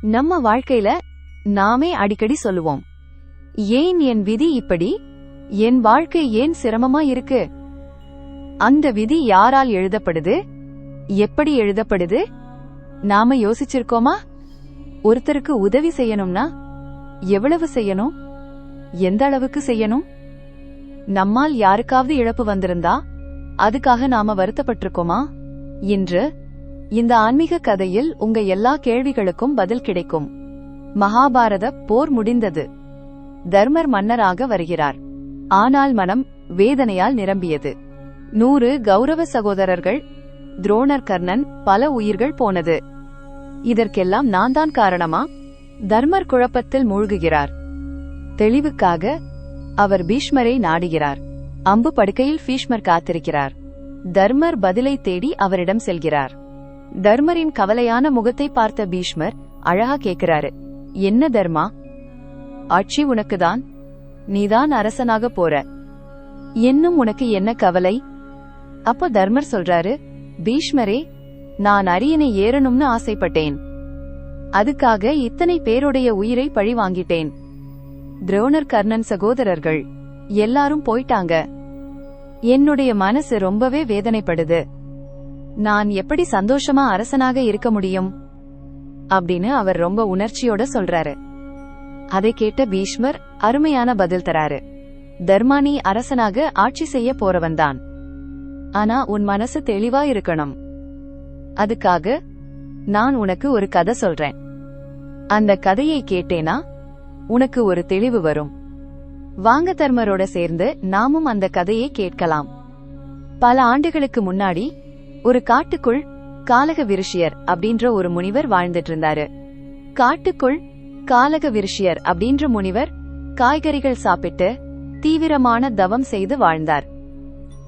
நம்ம வாழ்க்கையில நாமே அடிக்கடி சொல்லுவோம் ஏன் என் விதி இப்படி? என் வாழ்க்கை ஏன் சிரமமா இருக்கு? அந்த விதி யாரால் எழுதப்படுது? எப்படி எழுதப்படுது? நாம யோசிச்சிருக்கோமா? ஒருத்தருக்கு உதவி செய்யணும்னா எவ்வளவு செய்யணும்? எந்த அளவுக்கு செய்யணும்? நம்மால் யாருக்காவது இழப்பு வந்திருந்தா அதுக்காக நாம வருத்தப்பட்டிருக்கோமா? இன்று இந்த ஆன்மீக கதையில் உங்க எல்லா கேள்விகளுக்கும் பதில் கிடைக்கும். மகாபாரத போர் முடிந்தது. தர்மர் மன்னராக வருகிறார். ஆனால் மனம் வேதனையால் நிரம்பியது. நூறு கௌரவ சகோதரர்கள் துரோணர் கர்ணன் பல உயிர்கள் போனது. இதற்கெல்லாம் நான் தான் காரணமா? தர்மர் குழப்பத்தில் மூழ்குகிறார். தெளிவுக்காக அவர் பீஷ்மரை நாடுகிறார். அம்பு படுக்கையில் பீஷ்மர் காத்திருக்கிறார். தர்மர் பதிலை தேடி அவரிடம் செல்கிறார். தர்மரின் கவலையான முகத்தை பார்த்த பீஷ்மர் அழகா கேக்குறாரு. என்ன தர்மா? ஆட்சி உனக்குதான்? நீதான் அரசனாக போற. இன்னும் உனக்கு என்ன கவலை? அப்போ தர்மர் சொல்றாரு பீஷ்மரே நான் அரியணை ஏறணும்னு ஆசைப்பட்டேன். அதுக்காக இத்தனை பேருடைய உயிரை பழி வாங்கிட்டேன். துரோணர் கர்ணன் சகோதரர்கள் எல்லாரும் போயிட்டாங்க. என்னுடைய மனசு ரொம்பவே வேதனைப்படுது. நான் எப்படி சந்தோஷமா அரசனாக இருக்க முடியும்? அப்படின்னு அவர் ரொம்ப உணர்ச்சியோட சொல்றாரு. அதை கேட்ட பீஷ்மர் அருமையான பதில் தராரு. தர்மானி அரசனாக ஆட்சி செய்ய போறவன்தான் ஆனா உன் மனசு தெளிவா இருக்கணும். அதுக்காக நான் உனக்கு ஒரு கதை சொல்றேன். அந்த கதையை கேட்டேனா? உனக்கு ஒரு தெளிவு வரும். வாங்க தர்மரோட சேர்ந்து நாமும் அந்த கதையை கேட்கலாம். பல ஆண்டுகளுக்கு முன்னாடி ஒரு காட்டுக்குள் காலக விருஷியர் அப்படின்ற ஒரு முனிவர் வாழ்ந்துட்டு இருந்தாரு காட்டுக்குள் காலக விருஷியர் அப்படின்ற முனிவர் காய்கறிகள் சாப்பிட்டு தீவிரமான தவம் செய்து வாழ்ந்தார்.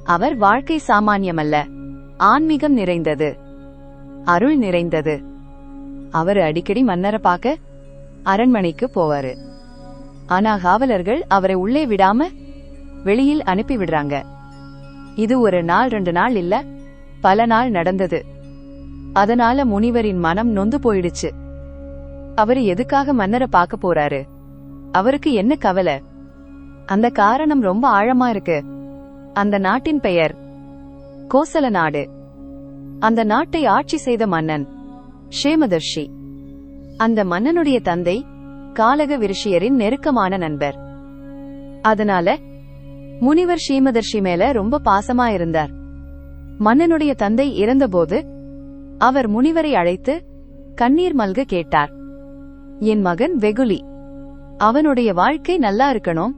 அவர் வாழ்க்கை சாமானியமல்ல ஆன்மீகம் நிறைந்தது அருள் நிறைந்தது. அவர் அடிக்கடி மன்னரை பார்க்க அரண்மனைக்கு போவாரு. ஆனா காவலர்கள் அவரை உள்ளே விடாம வெளியில் அனுப்பி விடுறாங்க. இது ஒரு நாள் ரெண்டு நாள் இல்ல பல நாள் நடந்தது. அதனால முனிவரின் மனம் நொந்து போயிடுச்சு. அவரு எதுக்காக மன்னரை பார்க்க போறாரு? அவருக்கு என்ன கவலை? அந்த காரணம் ரொம்ப ஆழமா இருக்கு. அந்த நாட்டின் பெயர் கோசல நாடு. அந்த நாட்டை ஆட்சி செய்த மன்னன் ஷேமதர்ஷி அந்த மன்னனுடைய தந்தை காலக விருஷியரின் நெருக்கமான நண்பர். அதனால முனிவர் ஷீமதர்ஷி மேல ரொம்ப பாசமா இருந்தார். மன்னனுடைய தந்தை இறந்தபோது அவர் முனிவரை அழைத்து கண்ணீர் மல்க கேட்டார். என் மகன் வெகுலி அவனுடைய வாழ்க்கை நல்லா இருக்கணும்.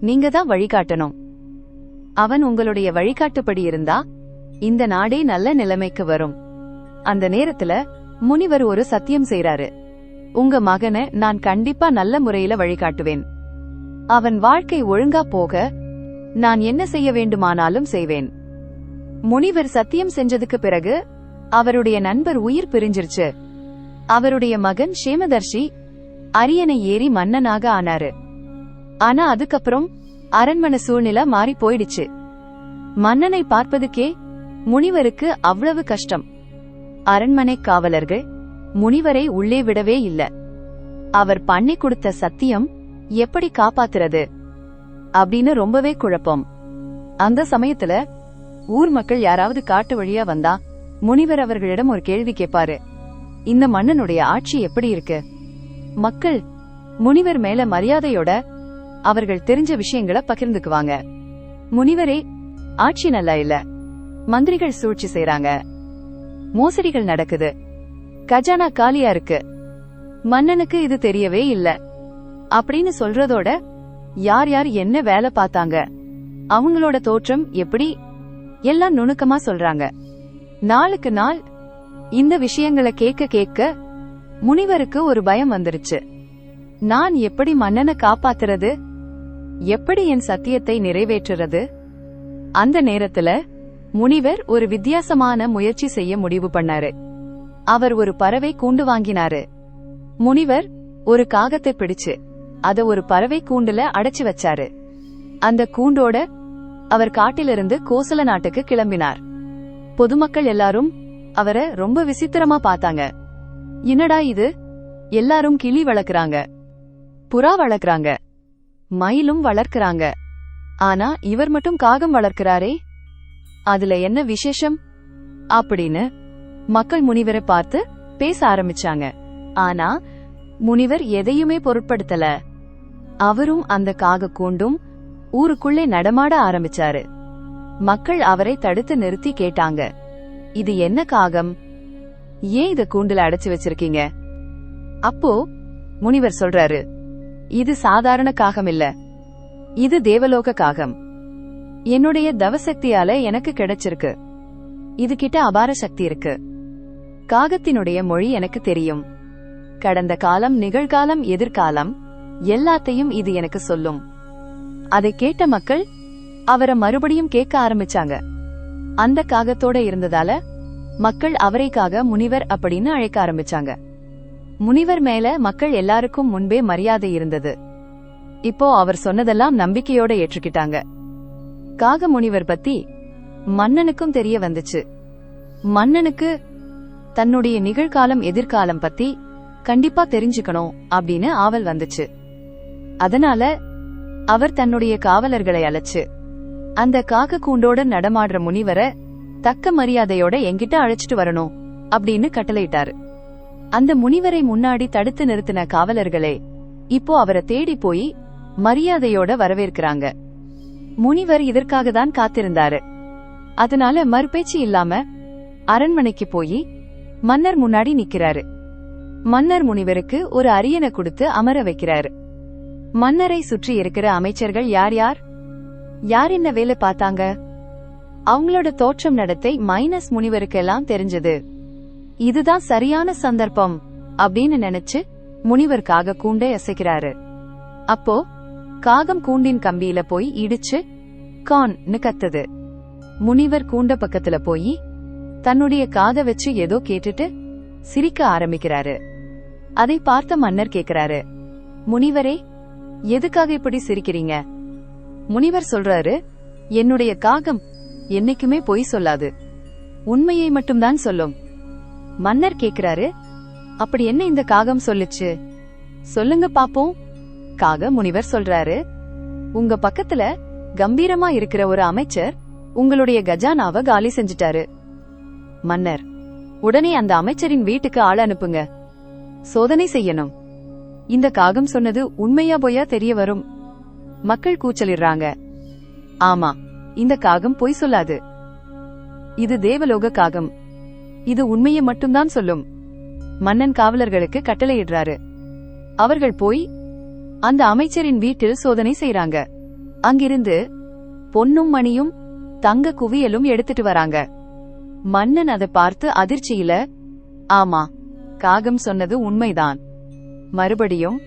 நீங்க தான் வழிகாட்டணும். அவன் உங்களுடைய வழிகாட்டுப்படி இருந்தா இந்த நாடே நல்ல நிலைமைக்கு வரும். அந்த நேரத்துல முனிவர் ஒரு சத்தியம் செய்றாரு. உங்க மகனை நான் கண்டிப்பா நல்ல முறையில வழிகாட்டுவேன். அவன் வாழ்க்கை ஒழுங்கா போக நான் என்ன செய்ய வேண்டுமானாலும் செய்வேன். முனிவர் சத்தியம் செஞ்சதுக்கு பிறகு அவருடைய நண்பர் உயிர் பிரிஞ்சிருச்சு. அவருடைய மகன் ஷேமதர்ஷி அரியணை ஏறி மன்னனாக ஆனாரு. ஆனா அதுக்கப்புறம் அரண்மனை சூழ்நிலை மாறி போயிடுச்சு. மன்னனை பார்ப்பதுக்கே முனிவருக்கு அவ்வளவு கஷ்டம். அரண்மனை காவலர்கள் முனிவரை உள்ளே விடவே இல்ல. அவர் பண்ணி கொடுத்த சத்தியம் எப்படி காப்பாத்துறது? அப்படின்னு ரொம்பவே குழப்பம். அந்த சமயத்துல ஊர் மக்கள் யாராவது காட்டு வழியா வந்தா முனிவர் அவர்களிடம் ஒரு கேள்வி கேட்பாரு. இந்த மன்னனுடைய ஆட்சி எப்படி இருக்கு? மக்கள் முனிவர் மேல மரியாதையோட அவர்கள் தெரிஞ்ச விஷயங்களை பகிர்ந்துக்குவாங்க. முனிவரே ஆட்சி நல்லா இல்ல. மந்திரிகள் சூழ்ச்சி செய்யறாங்க மோசடிகள் நடக்குது. கஜானா காலியா இருக்கு. மன்னனுக்கு இது தெரியவே இல்ல. அப்படின்னு சொல்றதோட யார் யார் என்ன வேலை பார்த்தாங்க? அவங்களோட தோற்றம் எப்படி? எல்லாம் நுணுக்கமா சொல்றாங்க. நாளுக்கு நாள் இந்த விஷயங்களை கேட்க கேட்க முனிவருக்கு ஒரு பயம் வந்துருச்சு. நான் எப்படி மன்னனை காப்பாத்துறது? எப்படி என் சத்தியத்தை நிறைவேற்றுறது? அந்த நேரத்துல முனிவர் ஒரு வித்தியாசமான முயற்சி செய்ய முடிவு பண்ணாரு. அவர் ஒரு பறவை கூண்டு வாங்கினாரு. முனிவர் ஒரு காகத்தை பிடிச்சு அத ஒரு பறவை கூண்டுல அடைச்சு வச்சாரு. அந்த கூண்டோட அவர் காட்டிலிருந்து கோசல நாட்டுக்கு கிளம்பினார். பொதுமக்கள் எல்லாரும் அவரை ரொம்ப விசித்திரமா பார்த்தாங்க. என்னடா இது? எல்லாரும் கிளி வளர்க்கறாங்க. புறா வளர்க்கறாங்க. மயிலும் வளர்க்கறாங்க. ஆனா இவர் மட்டும் காகம் வளர்க்கிறாரே. அதுல என்ன விசேஷம்? அப்படின்னு மக்கள் முனிவரை பார்த்து பேச ஆரம்பிச்சாங்க. ஆனா முனிவர் எதையுமே பொருட்படுத்தல. அவரும் அந்த காக கூண்டும் ஊருக்குள்ளே நடமாட ஆரம்பிச்சாரு. மக்கள் அவரை தடுத்து நிறுத்தி கேட்டாங்க. இது என்ன காகம்? ஏன் இத கூண்டுல அடைச்சு வச்சிருக்கீங்க? அப்போ முனிவர் சொல்றாரு. இது சாதாரண காகம் இல்ல. இது தேவலோக காகம். என்னுடைய தவசக்தியால எனக்கு கிடைச்சிருக்கு. இது கிட்ட அபார சக்தி இருக்கு. காகத்தினுடைய மொழி எனக்கு தெரியும். கடந்த காலம் நிகழ்காலம் எதிர்காலம் எல்லாத்தையும் இது எனக்கு சொல்லும். அதை கேட்ட மக்கள் அவரை மறுபடியும் கேட்க ஆரம்பிச்சாங்க. அந்த காகத்தோட இருந்ததால மக்கள் அவரைக்காக முனிவர் அப்படின்னு அழைக்க ஆரம்பிச்சாங்க. முனிவர் மேல மக்கள் எல்லாருக்கும் முன்பே மரியாதை இருந்தது. இப்போ அவர் சொன்னதெல்லாம் நம்பிக்கையோட ஏற்றுக்கிட்டாங்க. காக முனிவர் பத்தி மன்னனுக்கும் தெரிய வந்துச்சு. மன்னனுக்கு தன்னுடைய நிகழ்காலம் எதிர்காலம் பத்தி கண்டிப்பா தெரிஞ்சுக்கணும் அப்படின்னு ஆவல் வந்துச்சு. அதனால அவர் தன்னுடைய காவலர்களை அழைச்சு அந்த காக்க கூண்டோட நடமாடுற முனிவரை தக்க மரியாதையோட என்கிட்ட அழைச்சிட்டு வரணும் அப்படின்னு கட்டளையிட்டாரு. அந்த முனிவரை முன்னாடி தடுத்து நிறுத்தின காவலர்களே இப்போ அவரை தேடி போய் மரியாதையோட வரவேற்கிறாங்க. முனிவர் இதற்காக தான் காத்திருந்தாரு. அதனால மறுபேச்சு இல்லாம அரண்மனைக்கு போய் மன்னர் முன்னாடி நிக்கிறாரு. மன்னர் முனிவருக்கு ஒரு அரியணை கொடுத்து அமர வைக்கிறாரு. மன்னரை சுற்றி இருக்கிற அமைச்சர்கள் யார் யார்? யார் என்ன வேலை பார்த்தாங்க? அவங்களோட தோற்றம் நடத்தை மைனஸ் முனிவருக்கெல்லாம் தெரிஞ்சது. இதுதான் சரியான சந்தர்ப்பம் அப்படின்னு நினைச்சு முனிவர் காக கூண்டை அசைக்கிறாரு. அப்போ காகம் கூண்டின் கம்பியில போய் இடிச்சு கான்னு கத்துது. முனிவர் கூண்ட பக்கத்துல போய் தன்னுடைய காத வச்சு ஏதோ கேட்டுட்டு சிரிக்க ஆரம்பிக்கிறாரு. அதை பார்த்த மன்னர் கேக்குறாரு முனிவரே எதுக்காக இப்படி சிரிக்கிறீங்க? முனிவர் சொல்றாரு என்னுடைய காகம் என்னைக்குமே பொய் சொல்லாது. உண்மையை மட்டும்தான் சொல்லும். மன்னர் கேக்குறாரு அப்படி என்ன இந்த காகம் சொல்லுச்சு? சொல்லுங்க பாப்போம் காக முனிவர் சொல்றாரு உங்க பக்கத்துல கம்பீரமா இருக்கிற ஒரு அமைச்சர் உங்களுடைய கஜானாவ காலி செஞ்சுட்டாரு. மன்னர் உடனே அந்த அமைச்சரின் வீட்டுக்கு ஆள் அனுப்புங்க. சோதனை செய்யணும். இந்த காகம் சொன்னது உண்மையா பொய்யா தெரிய வரும். மக்கள் கூச்சலிடுறாங்க. ஆமா இந்த காகம் பொய் சொல்லாது. இது தேவலோக காகம். இது உண்மையை மட்டும்தான் சொல்லும். மன்னன் காவலர்களுக்கு கட்டளையிடுறாரு. அவர்கள் போய் அந்த அமைச்சரின் வீட்டில் சோதனை செய்யறாங்க அங்கிருந்து பொன்னும் மணியும் தங்க குவியலும் எடுத்துட்டு வராங்க. மன்னன் அதை பார்த்து அதிர்ச்சியில ஆமா காகம் சொன்னது உண்மைதான். மறுபடியும்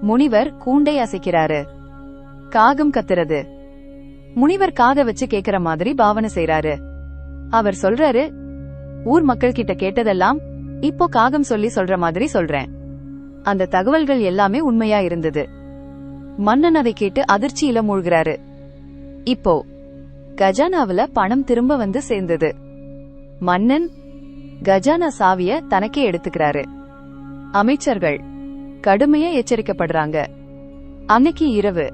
முனிவர் கூண்டை அசைக்கிறாரு. காகம் கத்துறது. முனிவர் காக வச்சு கேக்குற மாதிரி பாவனை செய்யறாரு அவர் சொல்றாரு ஊர் மக்கள் கிட்ட கேட்டதெல்லாம் இப்போ காகம் சொல்லி சொல்ற மாதிரி சொல்றேன். அந்த தகவல்கள் எல்லாமே உண்மையா இருந்தது. மன்னன் அதை கேட்டு அதிர்ச்சியில மூழ்கிறாரு. இப்போ கஜானாவுல பணம் திரும்ப வந்து சேர்ந்தது. மன்னன் கஜானா சாவிய தனக்கே எடுத்துக்கிறாரு. அமைச்சர்கள் கடுமையா எச்சரிக்கப்படுறாங்க. அன்னைக்கு இரவு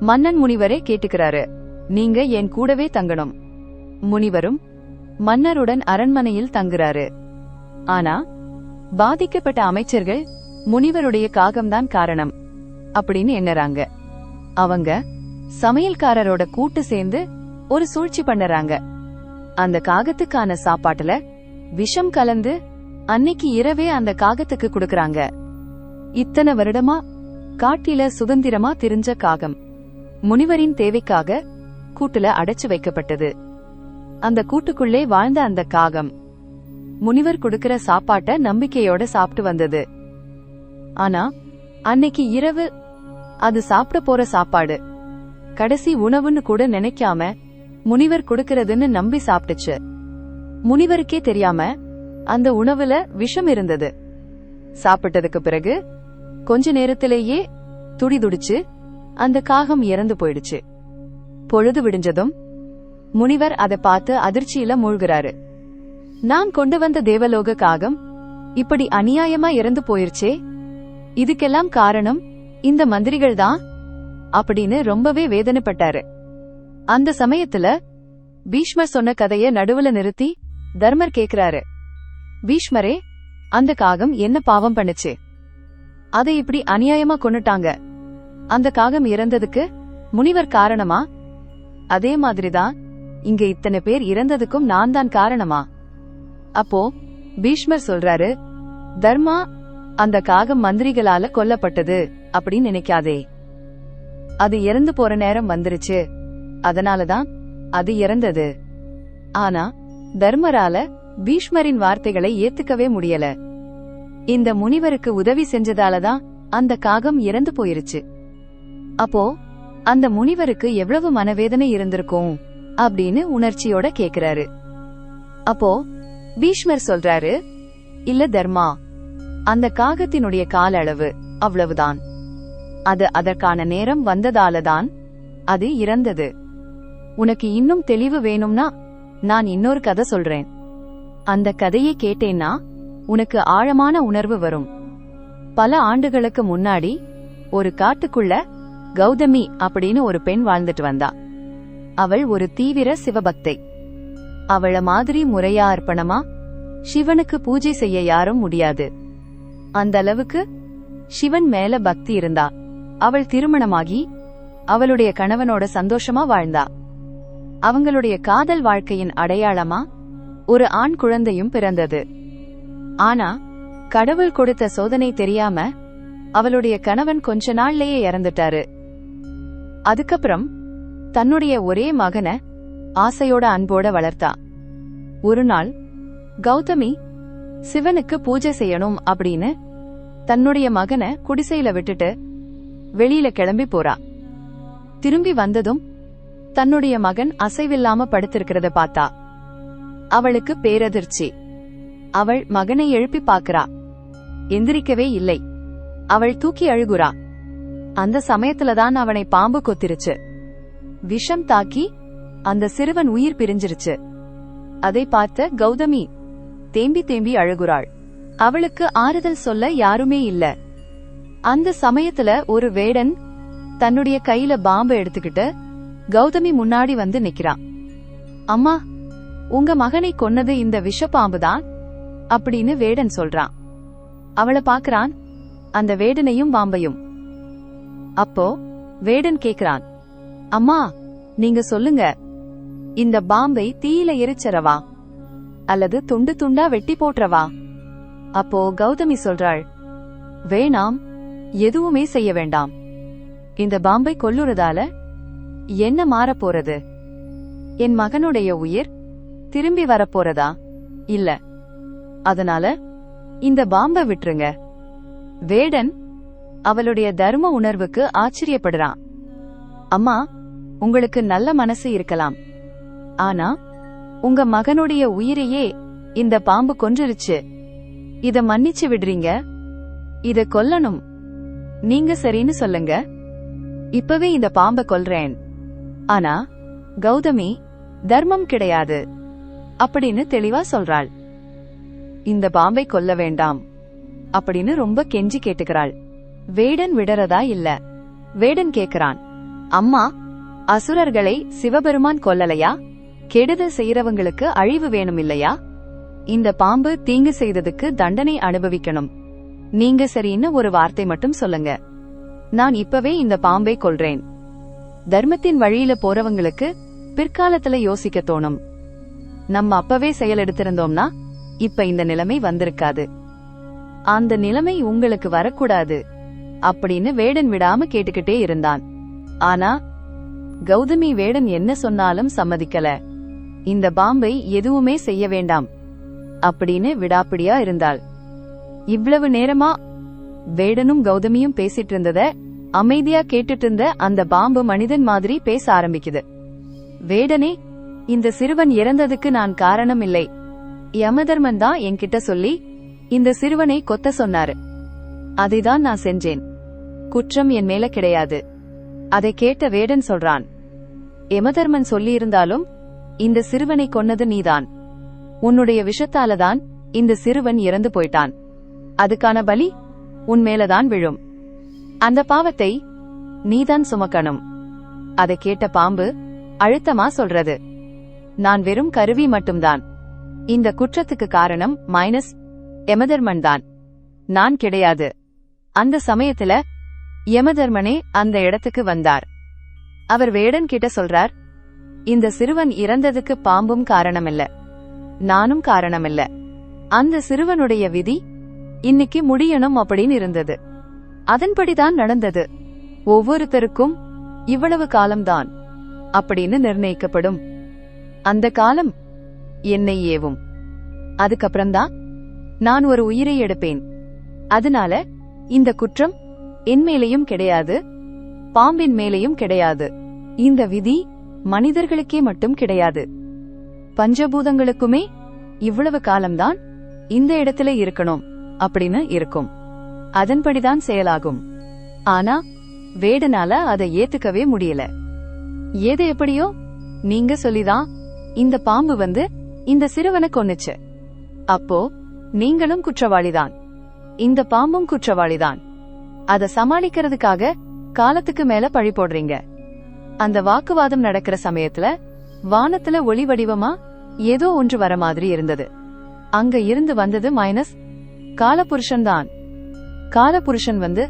மன்னன் முனிவரே கேட்டுக்கிறாரு நீங்க என் கூடவே தங்கணும். முனிவரும் மன்னருடன் அரண்மனையில் தங்குறாரு. ஆனா பாதிக்கப்பட்ட அமைச்சர்கள் முனிவருடைய காகம்தான் காரணம் அப்படின்னு எண்ணறாங்க. அவங்க சமையல்காரரோட கூட்டு சேர்ந்து ஒரு சூழ்ச்சி பண்ணறாங்க. அந்த காகத்துக்கான சாப்பாட்டுல விஷம் கலந்து அன்னைக்கு இரவே அந்த காகத்துக்கு கொடுக்கறாங்க. இத்தனை வருடமா? காட்டில சுதந்திரமா திரிஞ்ச காகம். முனிவரின் தேவைக்காக கூட்டுல அடைச்சு வைக்கப்பட்டது. அந்த கூட்டுக்குள்ளே வாழ்ந்த அந்த காகம். முனிவர் கொடுக்கிற சாப்பாட்ட நம்பிக்கையோட சாப்பிட்டு வந்தது. ஆனா அன்னைக்கு இரவு அது சாப்பிட போற சாப்பாடு. கடைசி உணவுன்னு கூட நினைக்காம முனிவர் கொடுக்கறதுன்னு நம்பி சாப்பிட்டுச்சு. முனிவருக்கே தெரியாம அந்த உணவுல விஷம் இருந்தது. சாப்பிட்டதுக்கு பிறகு கொஞ்ச நேரத்திலேயே துடிதுடிச்சு அந்த காகம் இறந்து போயிடுச்சு. பொழுது விடிஞ்சதும் முனிவர் அதை பார்த்து அதிர்ச்சியில மூழ்கிறாரு. நான் கொண்டு வந்த தேவலோக காகம் இப்படி அநியாயமா இறந்து போயிருச்சே இதுக்கெல்லாம் காரணம் இந்த மந்திரிகள் தான்? அப்படின்னு ரொம்பவே வேதனைப்பட்டாரு. அந்த சமயத்துல பீஷ்மர் சொன்ன கதைய நடுவுல நிறுத்தி தர்மர் கேக்குறாரு. பீஷ்மரே அந்த காகம் என்ன பாவம் பண்ணுச்சு? அதை இப்படி அநியாயமா கொண்டுட்டாங்க அந்த காகம் இறந்ததுக்கு முனிவர் காரணமா? அதே மாதிரிதான் இங்க இத்தனை பேர் இறந்ததுக்கும் நான் தான் காரணமா? அப்போ பீஷ்மர் சொல்றாரு தர்மா அந்த காகம் மந்திரிகளால கொல்லப்பட்டது அப்படின்னு நினைக்காதே. அது இறந்து போற நேரம் வந்துருச்சு. அதனாலதான் அது இறந்தது. ஆனா தர்மரால பீஷ்மரின் வார்த்தைகளை ஏத்துக்கவே முடியல. இந்த முனிவருக்கு உதவி செஞ்சதாலதான் அந்த காகம் இறந்து போயிருச்சு. அப்போ அந்த முனிவருக்கு எவ்வளவு மனவேதனை இருந்திருக்கும்? அப்படின்னு உணர்ச்சியோட கேக்குறாரு. அப்போ பீஷ்மர் சொல்றாரு இல்ல தர்மா அந்த காகத்தினுடைய கால அளவு அவ்வளவுதான். அது அதற்கான நேரம் வந்ததாலதான் அது இறந்தது. உனக்கு இன்னும் தெளிவு வேணும்னா நான் இன்னொரு கதை சொல்றேன். அந்த கதையை கேட்டேன்னா உனக்கு ஆழமான உணர்வு வரும். பல ஆண்டுகளுக்கு முன்னாடி ஒரு காட்டுக்குள்ள கௌதமி அப்படின்னு ஒரு பெண் வாழ்ந்துட்டு வந்தா. அவள் ஒரு தீவிர சிவபக்தை. அவள மாதிரி முறையா அர்ப்பணமா சிவனுக்கு பூஜை செய்ய யாரும் முடியாது. அந்த அளவுக்கு சிவன் மேல பக்தி இருந்தா. அவள் திருமணமாகி அவளுடைய கணவனோட சந்தோஷமா வாழ்ந்தா. அவங்களுடைய காதல் வாழ்க்கையின் அடையாளமா ஒரு ஆண் குழந்தையும் பிறந்தது. ஆனா கடவுள் கொடுத்த சோதனை தெரியாம அவளுடைய கணவன் கொஞ்ச நாள்லயே இறந்துட்டாரு. அதுக்கப்புறம் தன்னுடைய ஒரே மகனை ஆசையோட அன்போட வளர்த்தா. ஒரு நாள் கௌதமி சிவனுக்கு பூஜை செய்யணும் அப்படின்னு தன்னுடைய மகனை குடிசையில விட்டுட்டு வெளியில கிளம்பி போறா. திரும்பி வந்ததும் தன்னுடைய மகன் அசைவில்லாம படுத்திருக்கிறத பார்த்தா. அவளுக்கு பேரதிர்ச்சி. அவள் மகனை எழுப்பி பாக்குறா எந்திரிக்கவே இல்லை. அவள் தூக்கி அழுகுறா. அந்த சமயத்துலதான் அவனை பாம்பு கொத்திருச்சு. விஷம் தாக்கி அந்த சிறுவன் உயிர் பிரிஞ்சிருச்சு. அதை பார்த்த கௌதமி தேம்பி தேம்பி அழுகுறாள். அவளுக்கு ஆறுதல் சொல்ல யாருமே இல்ல. அந்த சமயத்துல ஒரு வேடன் தன்னுடைய கையில பாம்பு எடுத்துக்கிட்டு கௌதமி முன்னாடி வந்து நிக்கிறான் அம்மா உங்க மகனை கொன்னது இந்த விஷ பாம்புதான் அப்படின்னு வேடன் சொல்றான். அவளை பாக்குறான் அந்த வேடனையும் பாம்பையும். அப்போ வேடன் கேக்குறான் அம்மா நீங்க சொல்லுங்க இந்த பாம்பை தீயில எரிச்சரவா அல்லது துண்டு துண்டா வெட்டி போட்டுறவா அப்போ கௌதமி சொல்றாள் வேணாம் எதுவுமே செய்ய வேண்டாம். இந்த பாம்பை கொல்லுறதால என்ன மாறப் போறது என் மகனுடைய உயிர் திரும்பி வரப்போறதா? இல்ல அதனால இந்த பாம்பை விட்டுருங்க. வேடன் அவளுடைய தர்ம உணர்வுக்கு ஆச்சரியப்படுறான். அம்மா உங்களுக்கு நல்ல மனசு இருக்கலாம். ஆனா உங்க மகனுடைய உயிரையே இந்த பாம்பு கொன்றுருச்சு. இத மன்னிச்சு விடுறீங்க. இத கொல்லணும். நீங்க சரின்னு சொல்லுங்க. இப்பவே இந்த பாம்ப கொல்றேன். ஆனா கௌதமி தர்மம் கிடையாது. அப்படின்னு தெளிவா சொல்றாள். இந்த பாம்பை கொல்ல வேண்டாம். அப்படின்னு ரொம்ப கெஞ்சி கேட்டுக்கிறாள். வேடன் விடறதா இல்ல. வேடன் கேக்குறான். அம்மா அசுரர்களை சிவபெருமான் கொல்லலையா? கெடுதல் செய்யறவங்களுக்கு அழிவு வேணும் இல்லையா? இந்த பாம்பு தீங்கு செய்ததுக்கு தண்டனை அனுபவிக்கணும். நீங்க சரின்னு ஒரு வார்த்தை மட்டும் சொல்லுங்க. நான் இப்பவே இந்த பாம்பை கொல்றேன். தர்மத்தின் வழியில போறவங்களுக்கு பிற்காலத்துல யோசிக்க தோணும். நம்ம அப்பவே செயல் எடுத்திருந்தோம்னா இப்ப இந்த நிலைமை வந்திருக்காது. அந்த நிலைமை உங்களுக்கு வரக்கூடாது அப்படின்னு வேடன் விடாம கேட்டுக்கிட்டே இருந்தான். ஆனா கௌதமி வேடன் என்ன சொன்னாலும் சம்மதிக்கல. இந்த பாம்பை எதுவுமே செய்ய வேண்டாம் அப்படின்னு விடாப்பிடியா இருந்தாள். இவ்வளவு நேரமா வேடனும் கௌதமியும் பேசிட்டு இருந்தத அமைதியா கேட்டுட்டு இருந்த அந்த பாம்பு மனிதன் மாதிரி பேச ஆரம்பிக்குது. வேடனே இந்த சிறுவன் இறந்ததுக்கு நான் காரணம் இல்லை யமதர்மன் தான் என்கிட்ட சொல்லி இந்த சிறுவனை கொத்த சொன்னாரு. அதைதான் நான் செஞ்சேன். குற்றம் என் மேல கிடையாது. அதை கேட்ட வேடன் சொல்றான். யமதர்மன் சொல்லியிருந்தாலும் இந்த சிறுவனை கொன்னது நீதான். உன்னுடைய விஷத்தாலதான் இந்த சிறுவன் இறந்து போயிட்டான். அதுக்கான பலி உன் மேலதான் விழும். அந்த பாவத்தை நீதான் சுமக்கணும். அதை கேட்ட பாம்பு அழுத்தமா சொல்றது. நான் வெறும் கருவி மட்டும்தான். இந்த குற்றத்துக்கு காரணம் மைனஸ் எமதர்மன் தான். நான் கிடையாது. அந்த சமயத்துல யமதர்மனே அந்த இடத்துக்கு வந்தார். அவர் வேடன் கிட்ட சொல்றார் இந்த சிறுவன் இறந்ததுக்கு பாம்பும் காரணமில்ல. நானும் காரணமில்ல. அந்த சிறுவனுடைய விதி இன்னைக்கு முடியணும் அப்படின்னு இருந்தது. அதன்படிதான் நடந்தது. ஒவ்வொருத்தருக்கும் இவ்வளவு காலம்தான் அப்படின்னு நிர்ணயிக்கப்படும். அந்த காலம் என்னை ஏவும். அதுக்கப்புறம்தான் நான் ஒரு உயிரை எடுப்பேன். அதனால இந்த குற்றம் என் மேலையும் கிடையாது பாம்பின் மேலையும் கிடையாது. இந்த விதி மனிதர்களுக்கே மட்டும் கிடையாது. பஞ்சபூதங்களுக்குமே இவ்வளவு காலம்தான் இந்த இடத்துல இருக்கணும் அப்படின்னு இருக்கும். அதன்படிதான் செயலாகும். ஆனா வேடனால அதை ஏத்துக்கவே முடியல. ஏது எப்படியோ நீங்க சொல்லிதான் இந்த பாம்பு வந்து இந்த சிறுவனை கொன்னுச்சு அப்போ நீங்களும் குற்றவாளிதான். இந்த பாம்பும் குற்றவாளிதான். அத சமாளிக்கிறதுக்காக காலத்துக்கு மேல பழி போடுறீங்க. அந்த வாக்குவாதம் நடக்கிற சமயத்துல வானத்துல ஒளி வடிவமா ஏதோ ஒன்று வர மாதிரி இருந்தது. அங்க இருந்து வந்தது மைனஸ் காலபுருஷன் தான் காலபுருஷன் வந்து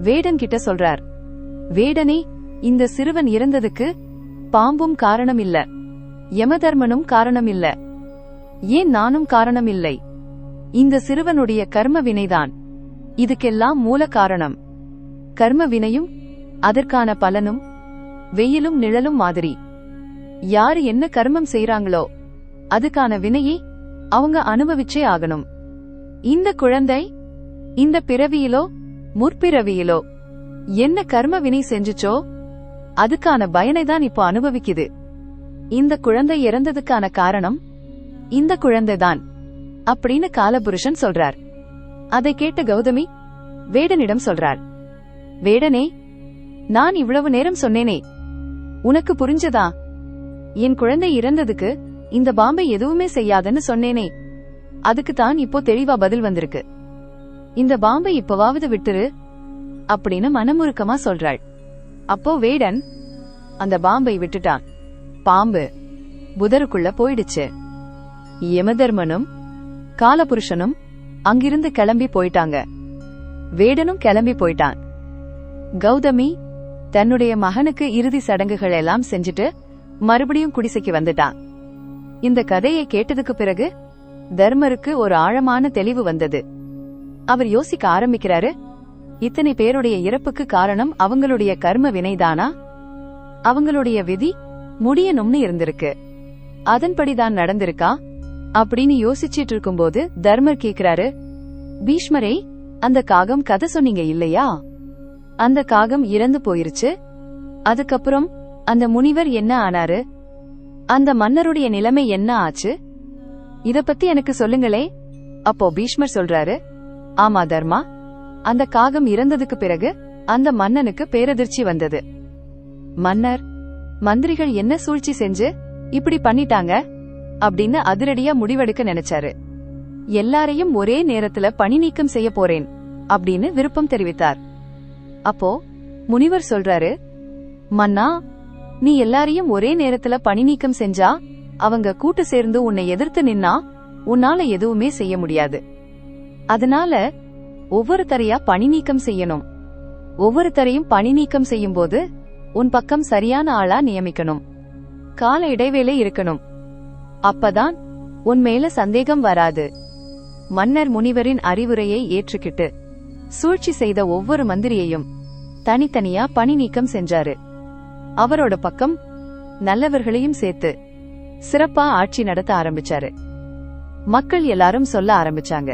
வேடன் கிட்ட சொல்றார். வேடனே இந்த சிறுவன் இறந்ததுக்கு பாம்பும் காரணம் இல்ல யமதர்மனும் காரணம் இல்ல ஏன் நானும் காரணம் இல்லை இந்த சிறுவனுடைய கர்ம வினைதான். இதுக்கெல்லாம் மூல காரணம். கர்ம வினையும் அதற்கான பலனும் வெயிலும் நிழலும் மாதிரி. யாரு என்ன கர்மம் செய்யறாங்களோ அதுக்கான வினையை அவங்க அனுபவிச்சே ஆகணும். இந்த குழந்தை இந்த பிறவியிலோ முற்பிறவியிலோ என்ன கர்ம வினை செஞ்சுச்சோ அதுக்கான பயனை தான் இப்போ அனுபவிக்குது. இந்த குழந்தை இறந்ததுக்கான காரணம் இந்த குழந்தைதான் அப்படின்னு காலபுருஷன் சொல்றார். அதை கேட்ட கௌதமி வேடனிடம் சொல்றார் வேடனே நான் இவ்வளவு நேரம் சொன்னேனே உனக்கு புரிஞ்சதா? என் குழந்தை இறந்ததுக்கு இந்த பாம்பை எதுவுமே செய்யாதுன்னு சொன்னேனே அதுக்கு தான் இப்போ தெளிவா பதில் வந்திருக்கு. இந்த பாம்பை இப்பவாவது விட்டுரு அப்படின்னு மனமுருக்கமா சொல்றாள். அப்போ வேடன் அந்த பாம்பை விட்டுட்டான். பாம்பு புதருக்குள்ள போயிடுச்சு. யமதர்மனும் காலபுருஷனும் அங்கிருந்து கிளம்பி போயிட்டாங்க. வேடனும் கிளம்பி போயிட்டான். கௌதமி தன்னுடைய மகனுக்கு இறுதி சடங்குகள் எல்லாம் செஞ்சுட்டு மறுபடியும் குடிசைக்கு வந்துட்டான். இந்த கதையை கேட்டதுக்கு பிறகு தர்மருக்கு ஒரு ஆழமான தெளிவு வந்தது. அவர் யோசிக்க ஆரம்பிக்கிறாரு இத்தனை பேருடைய இறப்புக்கு காரணம் அவங்களுடைய கர்ம வினைதானா? அவங்களுடைய விதி முடியணும்னு இருந்திருக்கு. அதன்படிதான் நடந்திருக்கா? அப்படின்னு யோசிச்சிட்டு இருக்கும்போது தர்மர் கேக்குறாரு பீஷ்மரே அந்த காகம் கதை சொன்னீங்க இல்லையா? அந்த காகம் இறந்து போயிருச்சு. அதுக்கப்புறம் அந்த முனிவர் என்ன ஆனாரு? அந்த மன்னருடைய நிலைமை என்ன ஆச்சு? இத பத்தி எனக்கு சொல்லுங்களே. அப்போ பீஷ்மர் சொல்றாரு ஆமா தர்மா அந்த காகம் இறந்ததுக்கு பிறகு அந்த மன்னனுக்கு பேரதிர்ச்சி வந்தது. மன்னர் மந்திரிகள் என்ன சூழ்ச்சி செஞ்சு இப்படி பண்ணிட்டாங்க? அப்படின்னு அதிரடியா முடிவெடுக்க நினைச்சாரு. எல்லாரையும் ஒரே நேரத்துல பணி நீக்கம் செய்ய போறேன் அப்படின்னு விருப்பம் தெரிவித்தார். அப்போ முனிவர் சொல்றாரு மன்னா நீ எல்லாரையும் ஒரே நேரத்துல பணி நீக்கம் செஞ்சா அவங்க கூட்டு சேர்ந்து உன்னை எதிர்த்து நின்னா உன்னால எதுவுமே செய்ய முடியாது. அதனால ஒவ்வொருத்தரையா பணி நீக்கம் செய்யணும். ஒவ்வொருத்தரையும் பணி நீக்கம் செய்யும் போது உன் பக்கம் சரியான ஆளா நியமிக்கணும். கால இடைவேளை இருக்கணும். அப்பதான் உன் மேல சந்தேகம் வராது. மன்னர் முனிவரின் அறிவுரையை ஏற்றுக்கிட்டு சூழ்ச்சி செய்த ஒவ்வொரு மந்திரியையும் தனித்தனியா பணி நீக்கம் செஞ்சாரு. அவரோட பக்கம் நல்லவர்களையும் சேர்த்து சிறப்பா ஆட்சி நடத்த ஆரம்பிச்சாரு. மக்கள் எல்லாரும் சொல்ல ஆரம்பிச்சாங்க.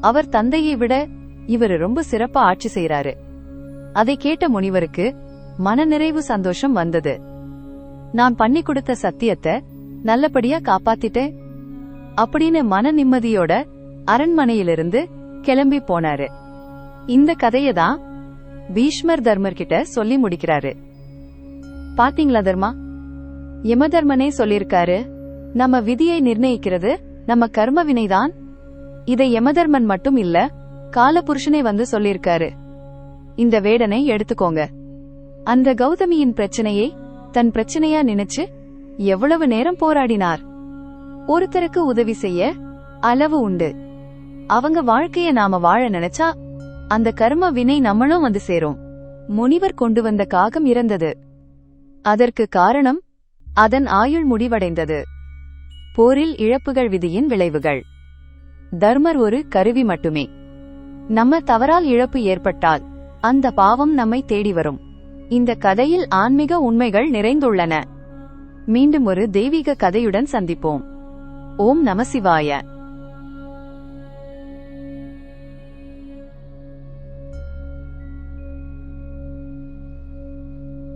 அவர் தந்தையை விட இவர் ரொம்ப சிறப்பா ஆட்சி செய்யறாரு அதை கேட்ட முனிவருக்கு மனநிறைவு சந்தோஷம் வந்தது. நான் பண்ணி கொடுத்த சத்தியத்தை நல்லபடியா காப்பாத்திட்டேன். அப்படின்னு மன நிம்மதியோட அரண்மனையிலிருந்து கிளம்பி போனாரு. இந்த கதையை தான் பீஷ்மர் தர்மர் கிட்ட சொல்லி முடிக்கிறாரு. பாத்தீங்களா தர்மா? யமதர்மனே சொல்லிருக்காரு நம்ம விதியை நிர்ணயிக்கிறது நம்ம கர்ம வினைதான். இதை யமதர்மன் மட்டும் இல்ல காலபுருஷனே வந்து சொல்லிருக்காரு இந்த வேடனை எடுத்துக்கோங்க. அந்த கௌதமியின் பிரச்சனையை தன் பிரச்சனையா நினைச்சு எவ்வளவு நேரம் போராடினார்? ஒருத்தருக்கு உதவி செய்ய அளவு உண்டு. அவங்க வாழ்க்கைய நாம வாழ நினைச்சா அந்த கர்ம வினை நம்மளும் வந்து சேரும். முனிவர் கொண்டு வந்த காகம் இறந்தது. அதற்கு காரணம் அதன் ஆயுள் முடிவடைந்தது. போரில் இழப்புகள் விதியின் விளைவுகள். தர்மர் ஒரு கருவி மட்டுமே. நம்ம தவறால் இழப்பு ஏற்பட்டால் அந்த பாவம் நம்மை தேடி வரும். இந்த கதையில் ஆன்மீக உண்மைகள் நிறைந்துள்ளன. மீண்டும் ஒரு தெய்வீக கதையுடன் சந்திப்போம். ஓம் நமசிவாய